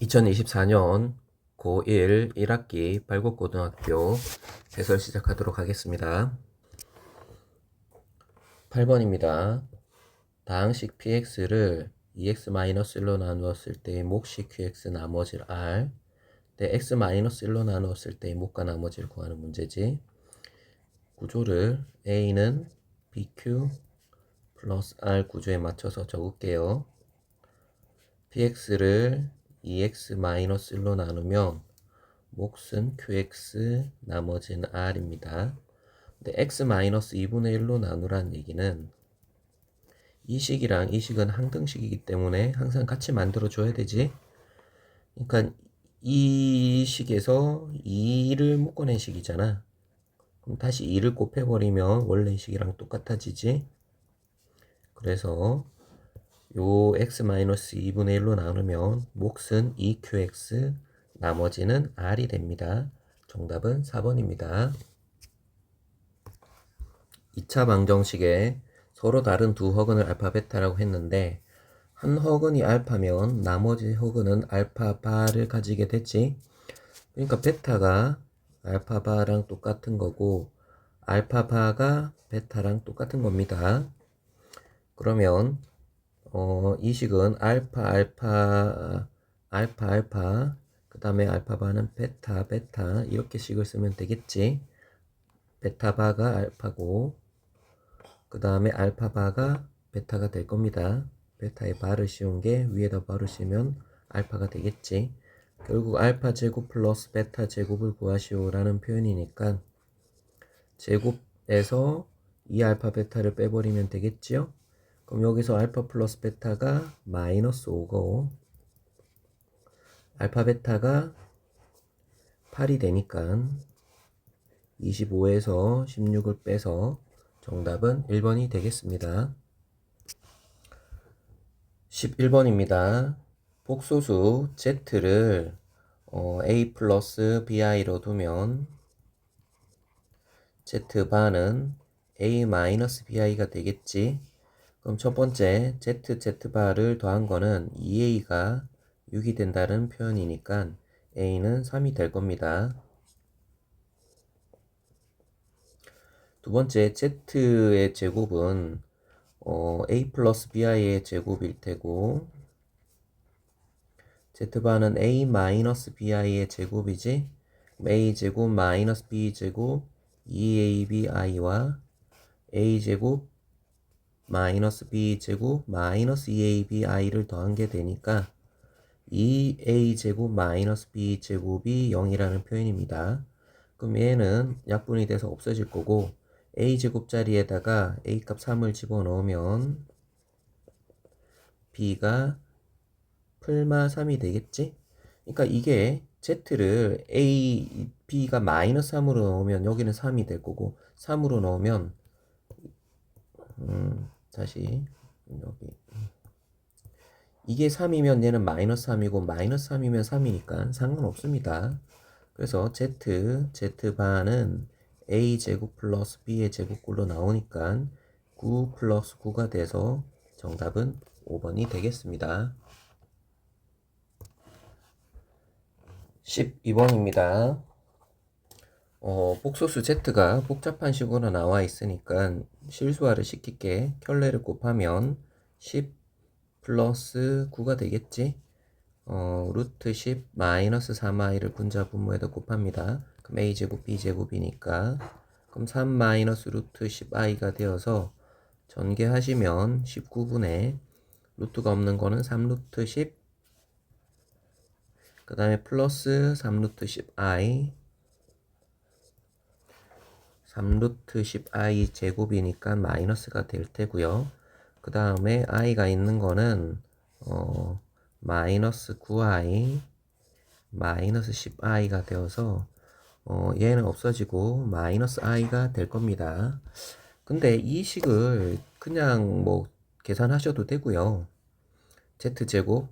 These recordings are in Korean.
2024년 고1 1학기 발곡고등학교 해설 시작하도록 하겠습니다. 8번입니다. 다항식 px를 2x-1로 나누었을 때의 몫이 qx 나머지를 r 때 x-1로 나누었을 때의 몫과 나머지를 구하는 문제지. 구조를 a는 bq 플러스 r 구조에 맞춰서 적을게요. px를 2x-1로 나누면 몫은 qx 나머지는 r입니다. 근데 x-2분의 1로 나누라는 얘기는 이 식이랑 이 식은 항등식이기 때문에 항상 같이 만들어 줘야 되지. 그러니까 이 식에서 2를 묶어낸 식이잖아. 그럼 다시 2를 곱해버리면 원래 식이랑 똑같아지지. 그래서 요 x-2분의 1로 나누면 몫은 2qx 나머지는 r이 됩니다. 정답은 4번입니다. 2차 방정식에 서로 다른 두 허근을 알파 베타라고 했는데 한 허근이 알파면 나머지 허근은 알파 바를 가지게 됐지. 그러니까 베타가 알파 바랑 똑같은 거고 알파 바가 베타랑 똑같은 겁니다. 그러면 어, 이 식은 알파 알파 알파 알파 그 다음에 알파바는 베타 베타 이렇게 식을 쓰면 되겠지. 베타바가 알파고 그 다음에 알파바가 베타가 될 겁니다. 베타에 바를 씌운 게 위에다 바를 씌우면 알파가 되겠지. 결국 알파 제곱 플러스 베타 제곱을 구하시오 라는 표현이니까 제곱에서 이 알파 베타를 빼버리면 되겠지요 그럼 여기서 알파 플러스 베타가 마이너스 5고 알파 베타가 8이 되니까 25에서 16을 빼서 정답은 1번이 되겠습니다. 11번입니다. 복소수 z를 어, a 플러스 bi로 두면 z바는 a 마이너스 bi가 되겠지. 그럼 첫 번째 z z바를 더한 거는 2a가 6이 된다는 표현이니까 a는 3이 될 겁니다. 두 번째 z의 제곱은 어, a 플러스 bi의 제곱일 테고 z바는 a 마이너스 bi의 제곱이지 a 제곱 마이너스 b 제곱 2abi와 a 제곱 마이너스 b 제곱 마이너스 2abi를 더한 게 되니까 2a 제곱 마이너스 b 제곱이 0이라는 표현입니다. 그럼 얘는 약분이 돼서 없어질 거고 a 제곱 자리에다가 a 값 3을 집어넣으면 b가 풀마 3이 되겠지? 그러니까 이게 z를 a, b가 마이너스 3으로 넣으면 여기는 3이 될 거고 3으로 넣으면 음, 다시 여기 이게 3이면 얘는 마이너스 3이고 마이너스 3이면 3이니까 상관없습니다. 그래서 z, z반은 a 제곱 플러스 b의 제곱꼴로 나오니까 9 플러스 9가 돼서 정답은 5번이 되겠습니다. 12번입니다. 어, 복소수 z가 복잡한 식으로 나와 있으니까 실수화를 시킬게 켤레를 곱하면 10 플러스 9가 되겠지? 어, 루트 10 마이너스 3i를 분자 분모에다 곱합니다. 그럼 a제곱 b제곱이니까 그럼 3 마이너스 루트 10i가 되어서 전개하시면 19분의 루트가 없는 거는 3루트 10 그 다음에 플러스 3루트 10i 3루트 10i 제곱이니까 마이너스가 될 테고요. 그 다음에 i가 있는 거는 어, 마이너스 9i 마이너스 10i가 되어서 어, 얘는 없어지고 마이너스 i가 될 겁니다. 근데 이 식을 그냥 뭐 계산하셔도 되고요. z제곱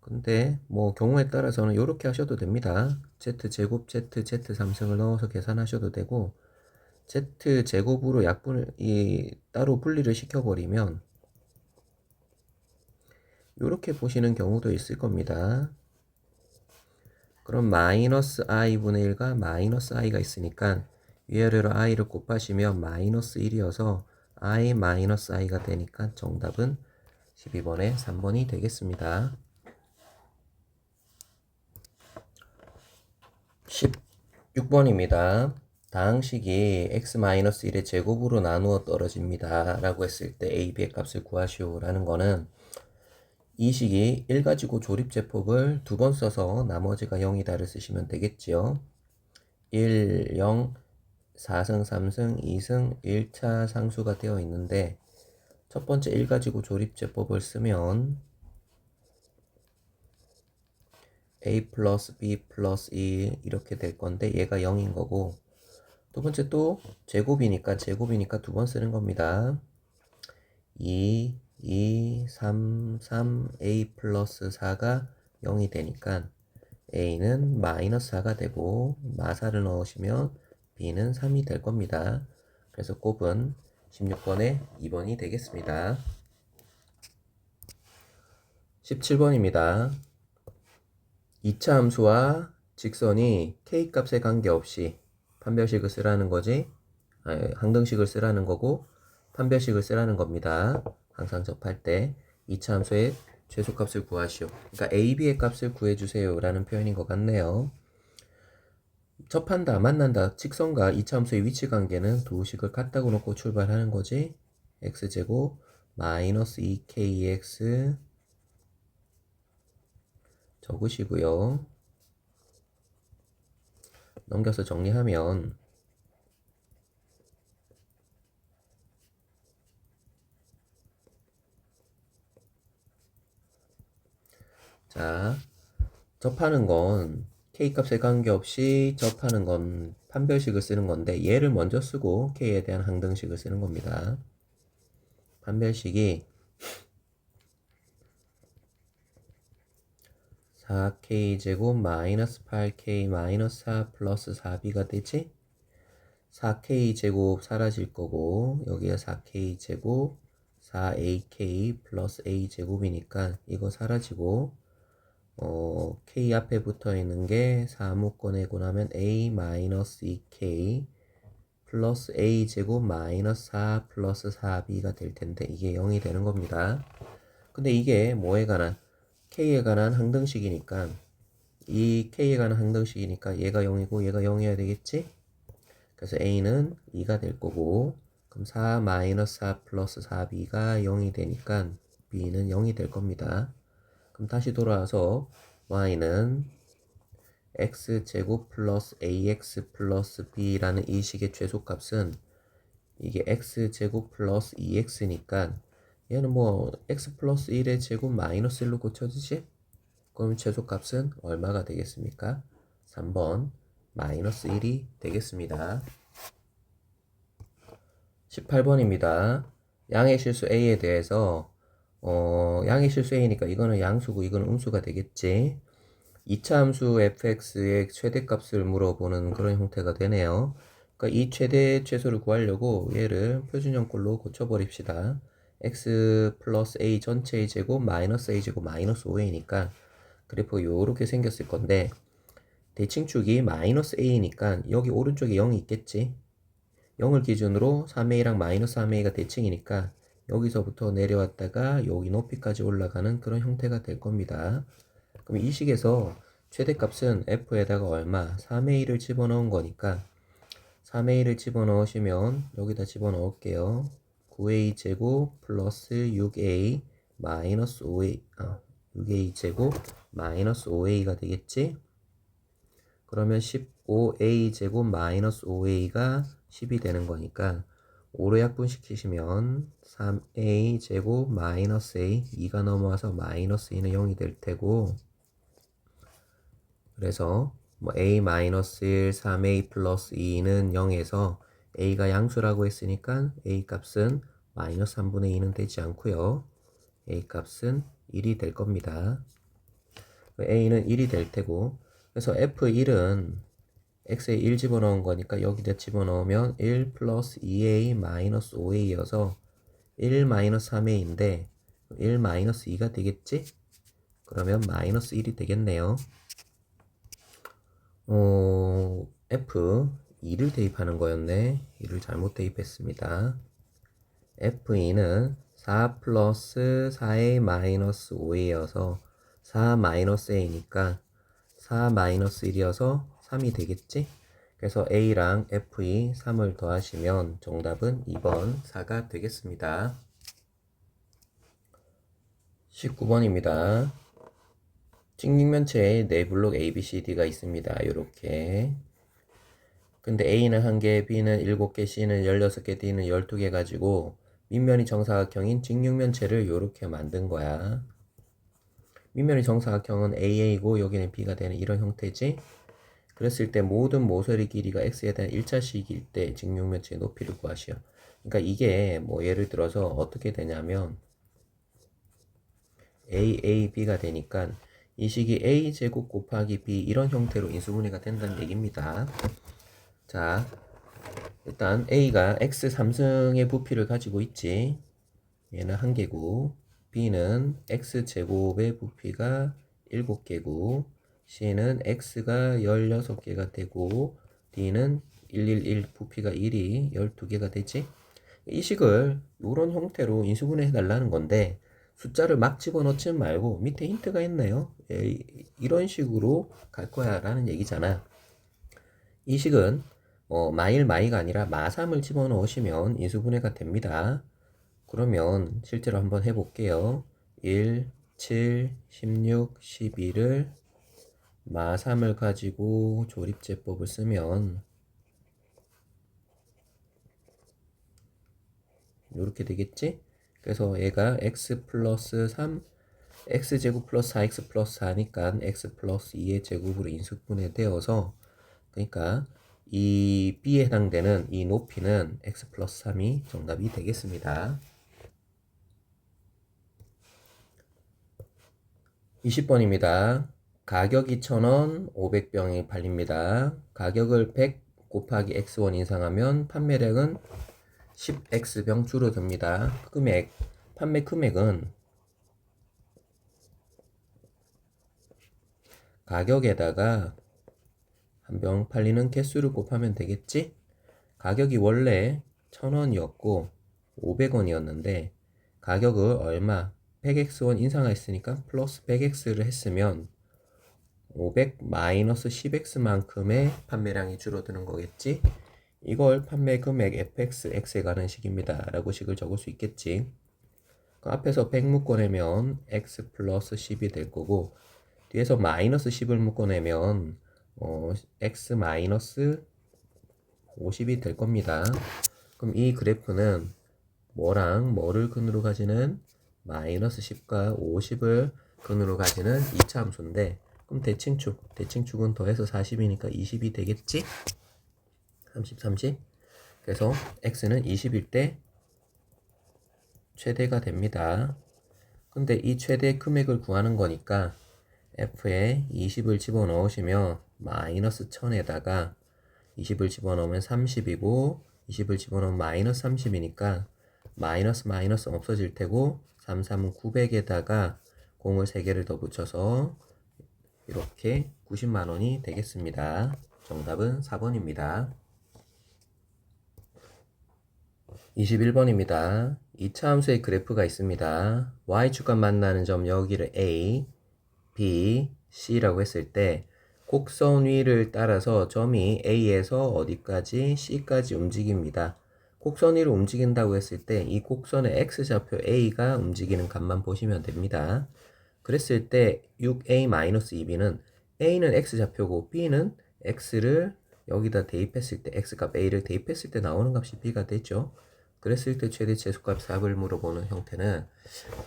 근데 뭐 경우에 따라서는 이렇게 하셔도 됩니다. z제곱 z z 3승을 넣어서 계산하셔도 되고 z 제곱으로 약분을 이 따로 분리를 시켜버리면 이렇게 보시는 경우도 있을 겁니다. 그럼 마이너스 i분의 1과 마이너스 i가 있으니까 위아래로 i를 곱하시면 마이너스 1이어서 i 마이너스 i가 되니까 정답은 12번에 3번이 되겠습니다. 16번입니다. 다항식이 x-1의 제곱으로 나누어 떨어집니다. 라고 했을 때 a, b의 값을 구하시오 라는 거는 이 식이 1 가지고 조립 제법을 두 번 써서 나머지가 0이다를 쓰시면 되겠지요. 1, 0, 4승, 3승, 2승, 1차 상수가 되어 있는데 첫 번째 1 가지고 조립 제법을 쓰면 a 플러스 b 플러스 2 이렇게 될 건데 얘가 0인 거고 두 번째 또 제곱이니까 제곱이니까 두 번 쓰는 겁니다. 2, 2, 3, 3, a 플러스 4가 0이 되니까 a는 마이너스 4가 되고 마사를 넣으시면 b는 3이 될 겁니다. 그래서 곱은 16번에 2번이 되겠습니다. 17번입니다. 2차 함수와 직선이 k 값에 관계없이 판별식을 쓰라는 거지 아니, 항등식을 쓰라는 거고 판별식을 쓰라는 겁니다. 항상 접할 때 2차 함수의 최소값을 구하시오. 그러니까 a, b의 값을 구해주세요 라는 표현인 것 같네요. 접한다, 만난다, 직선과 2차 함수의 위치 관계는 두 식을 같다고 놓고 출발하는 거지. x제곱 마이너스 2kx 적으시고요. 넘겨서 정리하면 자, 접하는 건 k값에 관계없이 접하는 건 판별식을 쓰는 건데 얘를 먼저 쓰고 k에 대한 항등식을 쓰는 겁니다. 판별식이 4k 제곱 마이너스 8k 마이너스 4 플러스 4b가 되지? 4k 제곱 사라질 거고 여기가 4k 제곱 4ak 플러스 a 제곱이니까 이거 사라지고 어, k 앞에 붙어 있는 게 4무 꺼내 고 나면 a 마이너스 2k 플러스 a 제곱 마이너스 4 플러스 4b가 될 텐데 이게 0이 되는 겁니다. 근데 이게 뭐에 관한 k에 관한 항등식이니까 이 k에 관한 항등식이니까 얘가 0이고 얘가 0이어야 되겠지? 그래서 a는 2가 될 거고 그럼 4 마이너스 4 플러스 4b가 0이 되니까 b는 0이 될 겁니다. 그럼 다시 돌아와서 y는 x제곱 플러스 ax 플러스 b라는 이 식의 최소값은 이게 x제곱 플러스 2x니까 얘는 뭐 x 플러스 1의 제곱 마이너스 1로 고쳐지지? 그럼 최소값은 얼마가 되겠습니까? 3번 마이너스 1이 되겠습니다. 18번입니다. 양의 실수 a에 대해서 어, 양의 실수 a니까 이거는 양수고 이거는 음수가 되겠지. 2차 함수 fx의 최대값을 물어보는 그런 형태가 되네요. 그러니까 이 최대 최소를 구하려고 얘를 표준형꼴로 고쳐버립시다. X 플러스 a 전체의 제곱 마이너스 a 제곱 마이너스 5a니까 그래프 요렇게 생겼을 건데 대칭축이 마이너스 a니까 여기 오른쪽에 0이 있겠지? 0을 기준으로 3a랑 마이너스 3a가 대칭이니까 여기서부터 내려왔다가 여기 높이까지 올라가는 그런 형태가 될 겁니다. 그럼 이 식에서 최대값은 f에다가 얼마? 3a를 집어넣은 거니까 3a를 집어넣으시면 여기다 집어넣을게요 9a 제곱 플러스 6a 마이너스 5a 아 6a 제곱 마이너스 5a가 되겠지? 그러면 15a 제곱 마이너스 5a가 10이 되는 거니까 5로 약분시키시면 3a 제곱 마이너스 a 2가 넘어와서 마이너스 2는 0이 될 테고 그래서 뭐 a 마이너스 1 3a 플러스 2는 0에서 a가 양수라고 했으니까 a 값은 마이너스 3분의 2는 되지 않고요. a 값은 1이 될 겁니다. a는 1이 될 테고 그래서 f1은 x에 1 집어넣은 거니까 여기다 집어넣으면 1 플러스 2a 마이너스 5a여서 1 마이너스 3a인데 1 마이너스 2가 되겠지? 그러면 마이너스 1이 되겠네요. 어, F 2를 대입하는 거였네. 2를 잘못 대입했습니다. F2는 4 플러스 4A 마이너스 5A여서 4 마이너스 A니까 4 마이너스 1이어서 3이 되겠지? 그래서 A랑 F2 3을 더하시면 정답은 2번 4가 되겠습니다. 19번입니다. 찍육면체에 네 블록 A, B, C, D가 있습니다. 요렇게. 근데 A는 1개, B는 7개, C는 16개, D는 12개 가지고 밑면이 정사각형인 직육면체를 요렇게 만든 거야. 밑면이 정사각형은 AA고 여기는 B가 되는 이런 형태지. 그랬을 때 모든 모서리 길이가 X에 대한 1차식일 때 직육면체의 높이를 구하시오. 그러니까 이게 뭐 예를 들어서 어떻게 되냐면 AAB가 되니까 이 식이 A 제곱 곱하기 B 이런 형태로 인수분해가 된다는 얘기입니다. 자, 일단 A가 X 3승의 부피를 가지고 있지. 얘는 한 개고, B는 X 제곱의 부피가 7개고, C는 X가 16개가 되고, D는 111 부피가 1이 12개가 되지. 이 식을 이런 형태로 인수분해 해달라는 건데, 숫자를 막 집어넣지 말고 밑에 힌트가 있네요. 예, 이런 식으로 갈 거야 라는 얘기잖아. 이 식은 어, 마일 마이가 아니라 마삼을 집어넣으시면 인수분해가 됩니다. 그러면 실제로 한번 해볼게요. 1, 7, 16, 12를 마3을 가지고 조립제법을 쓰면 이렇게 되겠지? 그래서 얘가 x 플러스 3 x제곱 플러스 4x 플러스 4니까 x 플러스 2의 제곱으로 인수분해 되어서 그러니까 이 b에 해당되는 이 높이는 x 플러스 3이 정답이 되겠습니다. 20번입니다. 가격이 1000원, 500병이 팔립니다. 가격을 100 곱하기 x1 인상하면 판매량은 10x병 줄어듭니다. 금액, 판매 금액은 가격에다가 한병 팔리는 개수를 곱하면 되겠지? 가격이 원래 1000원이었고 500원이었는데 가격을 얼마 100x 원 인상했으니까 플러스 100x를 했으면 500 마이너스 10x만큼의 판매량이 줄어드는 거겠지? 이걸 판매 금액 fx, x에 가는 식입니다. 라고 식을 적을 수 있겠지. 그 앞에서 100 묶어내면 x 플러스 10이 될 거고 뒤에서 마이너스 10을 묶어내면 어, x 마이너스 50이 될 겁니다. 그럼 이 그래프는 뭐랑 뭐를 근으로 가지는 마이너스 10과 50을 근으로 가지는 2차 함수인데 그럼 대칭축, 대칭축은 더해서 40이니까 20이 되겠지? 30, 30. 그래서 x는 20일 때 최대가 됩니다. 근데 이 최대 금액을 구하는 거니까 f에 20을 집어넣으시면 마이너스 1000에다가 20을 집어넣으면 30이고 20을 집어넣으면 마이너스 30이니까 마이너스 마이너스 없어질 테고 33은 900에다가 공을 3개를 더 붙여서 이렇게 90만원이 되겠습니다. 정답은 4번입니다. 21번입니다. 2차 함수의 그래프가 있습니다. y축과 만나는 점 여기를 a, b, c라고 했을 때 곡선 위를 따라서 점이 a에서 어디까지 c까지 움직입니다. 곡선 위로 움직인다고 했을 때 이 곡선의 x좌표 a가 움직이는 값만 보시면 됩니다. 그랬을 때 6a-2b는 a는 x좌표고 b는 x를 여기다 대입했을 때 x값 a를 대입했을 때 나오는 값이 b가 되죠. 그랬을 때 최대 최소값 4을 물어보는 형태는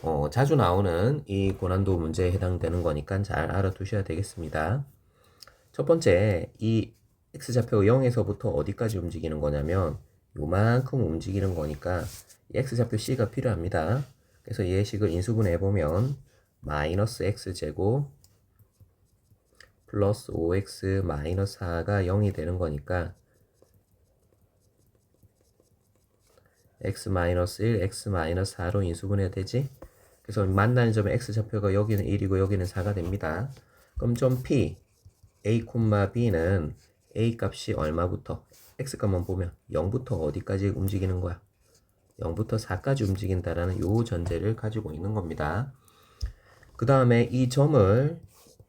어, 자주 나오는 이 고난도 문제에 해당되는 거니까 잘 알아두셔야 되겠습니다. 첫 번째, 이 x좌표 0에서부터 어디까지 움직이는 거냐면 요만큼 움직이는 거니까 이 x좌표 c가 필요합니다. 그래서 이 예식을 인수분해 해보면 마이너스 x제곱 플러스 5x 마이너스 4가 0이 되는 거니까 x-1, x-4로 인수분해야 되지? 그래서 만나는 점의 x좌표가 여기는 1이고 여기는 4가 됩니다. 그럼 점 P, a, b는 a 값이 얼마부터 x 값만 보면 0부터 어디까지 움직이는 거야? 0부터 4까지 움직인다라는 요 전제를 가지고 있는 겁니다. 그 다음에 이 점을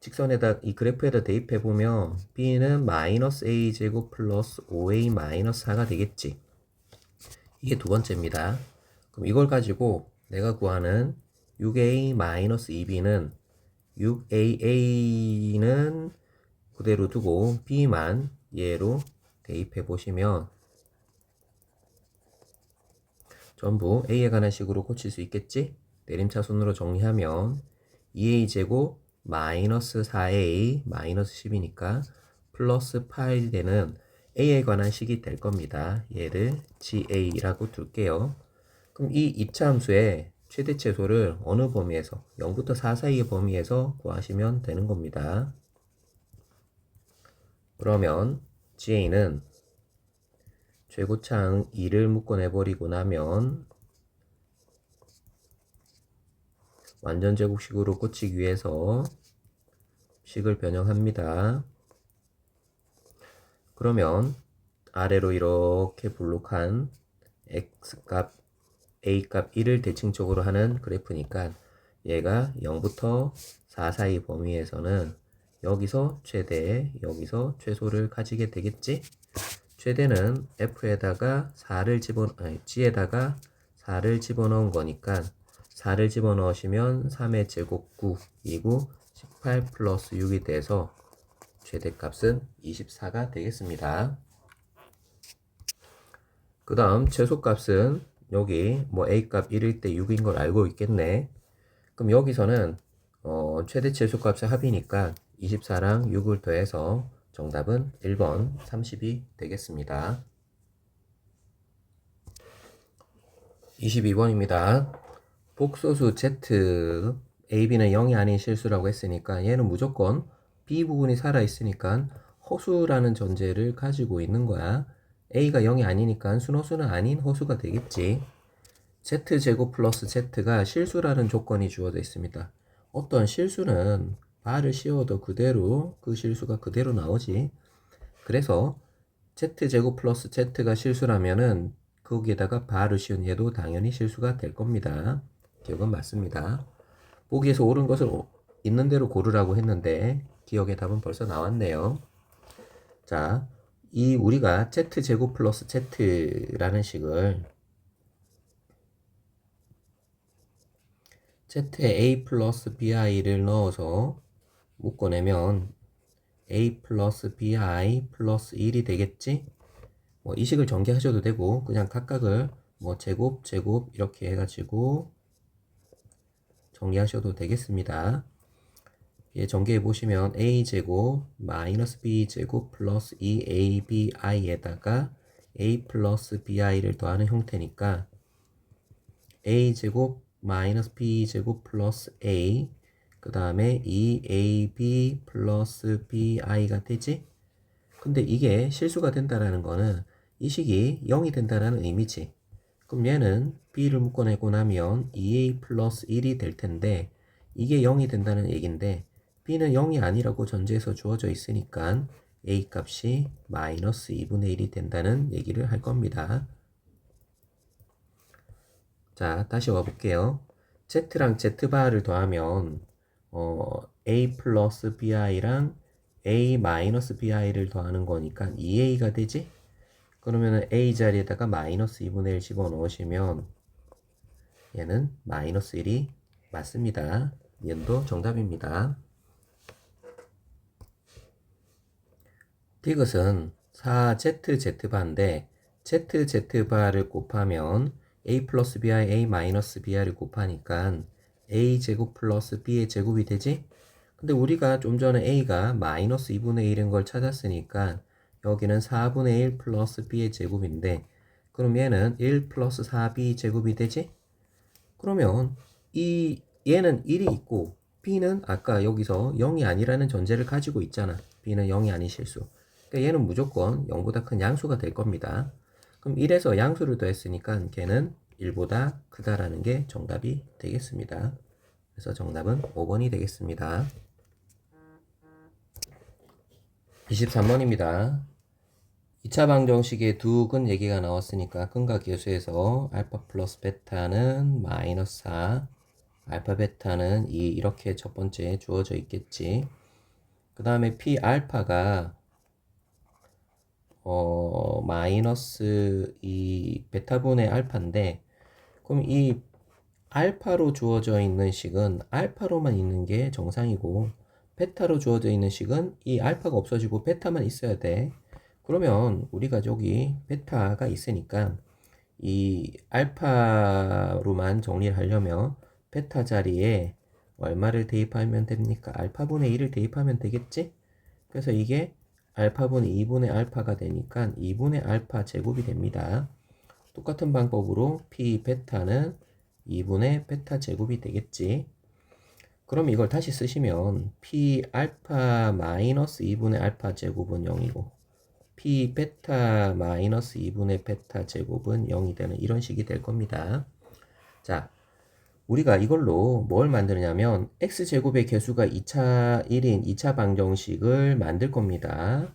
직선에다 이 그래프에다 대입해 보면 b는 마이너스 a 제곱 플러스 5a 마이너스 4가 되겠지. 이게 두 번째입니다. 그럼 이걸 가지고 내가 구하는 6a 마이너스 2b는 6aa는 그대로 두고 b만 얘로 대입해 보시면 전부 a에 관한 식으로 고칠 수 있겠지? 내림차순으로 정리하면 2a 제곱 마이너스 4a 마이너스 10이니까 플러스 8이 되는 a에 관한 식이 될 겁니다. 얘를 ga라고 둘게요. 그럼 이 입차함수의 최대 최소를 어느 범위에서 0부터 4 사이의 범위에서 구하시면 되는 겁니다. 그러면 ga는 최고창 2를 묶어내버리고 나면 완전 제곱식으로 꽂히기 위해서 식을 변형합니다. 그러면 아래로 이렇게 블록한 x값, a값 1을 대칭적으로 하는 그래프니까 얘가 0부터 4 사이 범위에서는 여기서 최대, 여기서 최소를 가지게 되겠지? 최대는 f에다가 4를 집어, 아니, g에다가 4를 집어넣은 거니까 4를 집어넣으시면 3의 제곱 9이고 18 플러스 6이 돼서 최대값은 24가 되겠습니다. 그 다음 최소값은 여기 뭐 a값 1일 때 6인 걸 알고 있겠네. 그럼 여기서는 어, 최대 최소값의 합이니까 24랑 6을 더해서 정답은 1번 30이 되겠습니다. 22번입니다. 복소수 Z AB는 0이 아닌 실수라고 했으니까 얘는 무조건 B 부분이 살아있으니까 허수라는 전제를 가지고 있는 거야. A가 0이 아니니까 순허수는 아닌 허수가 되겠지. Z제곱 플러스 Z가 실수라는 조건이 주어져 있습니다. 어떤 실수는 바를 씌워도 그대로 그 실수가 그대로 나오지. 그래서 Z제곱 플러스 Z가 실수라면은 거기에다가 바를 씌운 얘도 당연히 실수가 될 겁니다. 기억은 맞습니다. 보기에서 옳은 것을 있는 대로 고르라고 했는데 기억의 답은 벌써 나왔네요. 자, 이 우리가 z 제곱 플러스 z라는 식을 z에 a 플러스 bi를 넣어서 묶어내면 a 플러스 bi 플러스 1이 되겠지? 뭐 이 식을 전개하셔도 되고 그냥 각각을 뭐 제곱 제곱 이렇게 해가지고 정리하셔도 되겠습니다. 예, 전개해 보시면 a제곱 마이너스 b제곱 플러스 2abi에다가 a 플러스 bi를 더하는 형태니까 a제곱 마이너스 b제곱 플러스 a 그 다음에 2ab 플러스 bi가 되지? 근데 이게 실수가 된다라는 거는 이 식이 0이 된다라는 의미지. 그럼 얘는 b를 묶어내고 나면 2a 플러스 1이 될 텐데 이게 0이 된다는 얘기인데 b는 0이 아니라고 전제에서 주어져 있으니까 a 값이 마이너스 2분의 1이 된다는 얘기를 할 겁니다. 자, 다시 와볼게요. z랑 z바를 더하면 어, a 플러스 bi랑 a 마이너스 bi를 더하는 거니까 2a가 되지? 그러면 a 자리에다가 마이너스 2분의 1 집어넣으시면 얘는 마이너스 1이 맞습니다. 얘도 정답입니다. 이것은 4ZZ바인데 ZZ바를 곱하면 A 플러스 B와 A 마이너스 B를 곱하니까 A 제곱 플러스 B의 제곱이 되지? 근데 우리가 좀 전에 A가 마이너스 2분의 1인 걸 찾았으니까 여기는 4분의 1 플러스 B의 제곱인데 그럼 얘는 1 플러스 4B 제곱이 되지? 그러면 이 얘는 1이 있고 B는 아까 여기서 0이 아니라는 전제를 가지고 있잖아. B는 0이 아닌 실수. 그러니까 얘는 무조건 0보다 큰 양수가 될 겁니다. 그럼 1에서 양수를 더했으니까 걔는 1보다 크다라는 게 정답이 되겠습니다. 그래서 정답은 5번이 되겠습니다. 23번입니다. 2차 방정식의 두 근 얘기가 나왔으니까 근과 계수에서 알파 플러스 베타는 마이너스 4, 알파 베타는 2 이렇게 첫 번째 주어져 있겠지. 그 다음에 p 알파가 어 마이너스 이 베타분의 알파인데 그럼 이 알파로 주어져 있는 식은 알파로만 있는 게 정상이고 베타로 주어져 있는 식은 이 알파가 없어지고 베타만 있어야 돼. 그러면 우리가 저기 베타가 있으니까 이 알파로만 정리를 하려면 베타 자리에 얼마를 대입하면 됩니까? 알파분의 1을 대입하면 되겠지? 그래서 이게 알파분의 2분의 알파가 되니까 2분의 알파 제곱이 됩니다. 똑같은 방법으로 p 베타는 2분의 베타 제곱이 되겠지. 그럼 이걸 다시 쓰시면 p 알파 마이너스 2분의 알파 제곱은 0이고 p 베타 마이너스 2분의 베타 제곱은 0이 되는 이런 식이 될 겁니다. 자, 우리가 이걸로 뭘 만드냐면 x제곱의 개수가 2차 1인 2차 방정식을 만들 겁니다.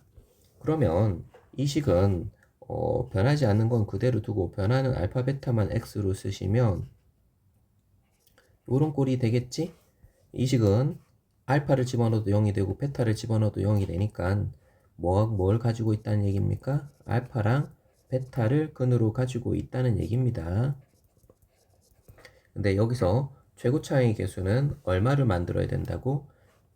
그러면 이 식은 어, 변하지 않는 건 그대로 두고 변하는 알파 베타만 x로 쓰시면 요런 꼴이 되겠지? 이 식은 알파를 집어넣어도 0이 되고 베타를 집어넣어도 0이 되니까 뭐, 뭘 가지고 있다는 얘기입니까? 알파랑 베타를 근으로 가지고 있다는 얘기입니다. 근데 여기서 최고 차이 개수는 얼마를 만들어야 된다고?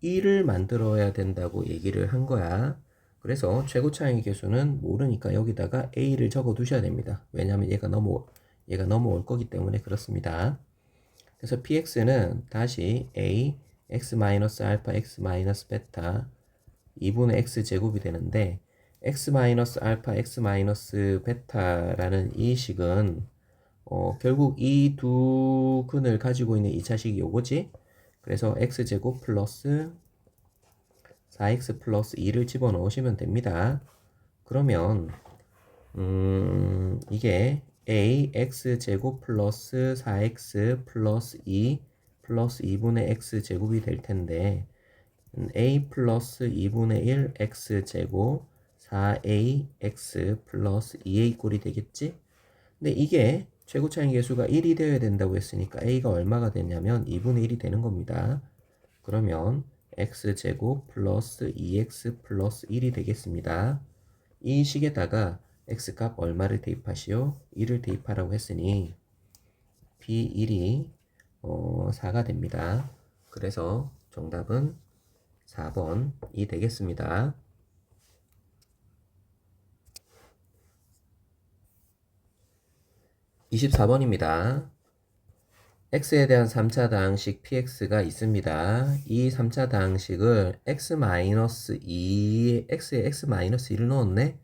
1을 만들어야 된다고 얘기를 한 거야. 그래서 최고 차이 개수는 모르니까 여기다가 a를 적어 두셔야 됩니다. 왜냐하면 얘가 넘어 얘가 넘어올 거기 때문에 그렇습니다. 그래서 px는 다시 a x 마이너스 알파 x 마이너스 베타 2분의 x 제곱이 되는데 x 마이너스 알파 x 마이너스 베타라는 이 식은 어, 결국 이 두 근을 가지고 있는 2차식이 요거지. 그래서 x제곱 플러스 4x 플러스 2를 집어넣으시면 됩니다. 그러면 음, 이게 ax제곱 플러스 4x 플러스 2 플러스 2분의 x제곱이 될 텐데 a 플러스 2분의 1 x제곱 4ax 플러스 2a 꼴이 되겠지? 근데 이게 최고 차이 계수가 1이 되어야 된다고 했으니까 a가 얼마가 되냐면 2분의 1이 되는 겁니다. 그러면 x제곱 플러스 2x 플러스 1이 되겠습니다. 이 식에다가 x값 얼마를 대입하시오? 1을 대입하라고 했으니 b1이 어, 4가 됩니다. 그래서 정답은 4번이 되겠습니다. 24번입니다. X에 대한 3차 다항식 px가 있습니다. 이 3차 다항식을 x-2, x에 x-1을 넣었네?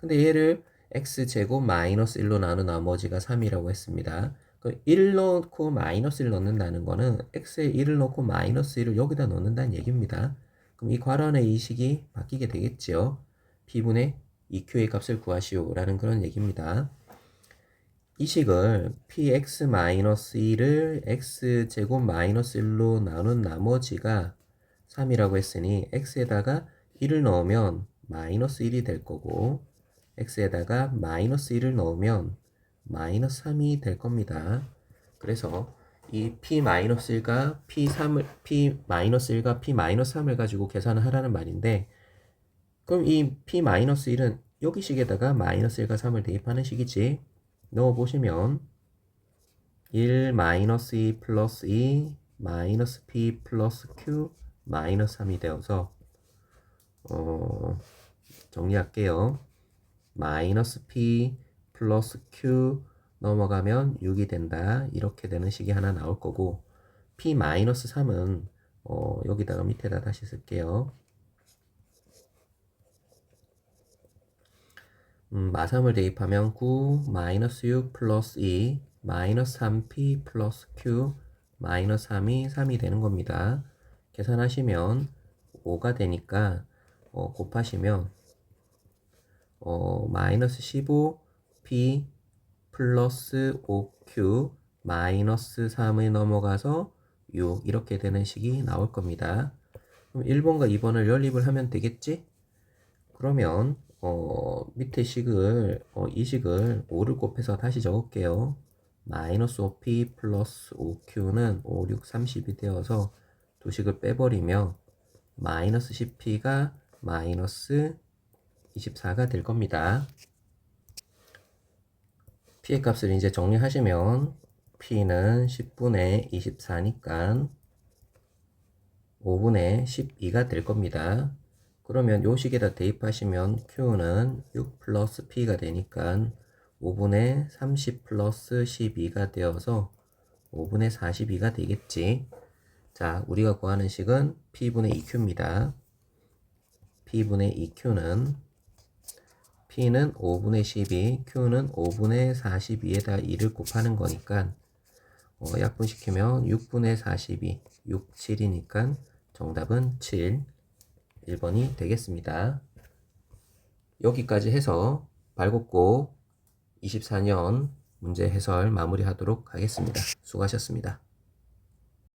근데 얘를 x제곱 마이너스 1로 나눈 나머지가 3이라고 했습니다. 1 넣고 마이너스 1 넣는다는 거는 x에 1을 넣고 마이너스 1을 여기다 넣는다는 얘기입니다. 그럼 이 괄원의 이 식이 바뀌게 되겠지요. p분의 2q의 값을 구하시오 라는 그런 얘기입니다. 이 식을 px-2를 x제곱 마이너스 1로 나눈 나머지가 3이라고 했으니 x에다가 1을 넣으면 마이너스 1이 될 거고 x에다가 마이너스 1을 넣으면 마이너스 3이 될 겁니다. 그래서 이 p-1과 p3을 p-1과 p-3을 가지고 계산을 하라는 말인데 그럼 이 p-1은 여기 식에다가 마이너스 1과 3을 대입하는 식이지 넣어보시면 1 마이너스 2 플러스 2 마이너스 p 플러스 q 마이너스 3이 되어서 어, 정리할게요. 마이너스 p 플러스 q 넘어가면 6이 된다. 이렇게 되는 식이 하나 나올 거고 p 마이너스 3은 어, 여기다가 밑에다 다시 쓸게요. 음, 마삼을 대입하면 9 마이너스 6 플러스 2 마이너스 3p 플러스 q 마이너스 3이 3이 되는 겁니다. 계산하시면 5가 되니까 어, 곱하시면 어, 마이너스 15p 플러스 5q 마이너스 3을 넘어가서 6 이렇게 되는 식이 나올 겁니다. 그럼 1번과 2번을 연립을 하면 되겠지? 그러면 어, 밑에 식을 어, 이 식을 5를 곱해서 다시 적을게요. 마이너스 5p 플러스 5q는 5, 6, 30이 되어서 두 식을 빼버리면 마이너스 10p가 마이너스 24가 될 겁니다. p의 값을 이제 정리하시면 p는 10분의 24니까 5분의 12가 될 겁니다. 그러면 요 식에다 대입하시면 q는 6 플러스 p가 되니까 5분의 30 플러스 12가 되어서 5분의 42가 되겠지. 자, 우리가 구하는 식은 p분의 2q입니다. p분의 2q는 p는 5분의 12, q는 5분의 42에다 2를 곱하는 거니까 어, 약분시키면 6분의 42, 6, 7이니까 정답은 7, 1번이 되겠습니다. 여기까지 해서 발곱고 24년 문제 해설 마무리하도록 하겠습니다. 수고하셨습니다.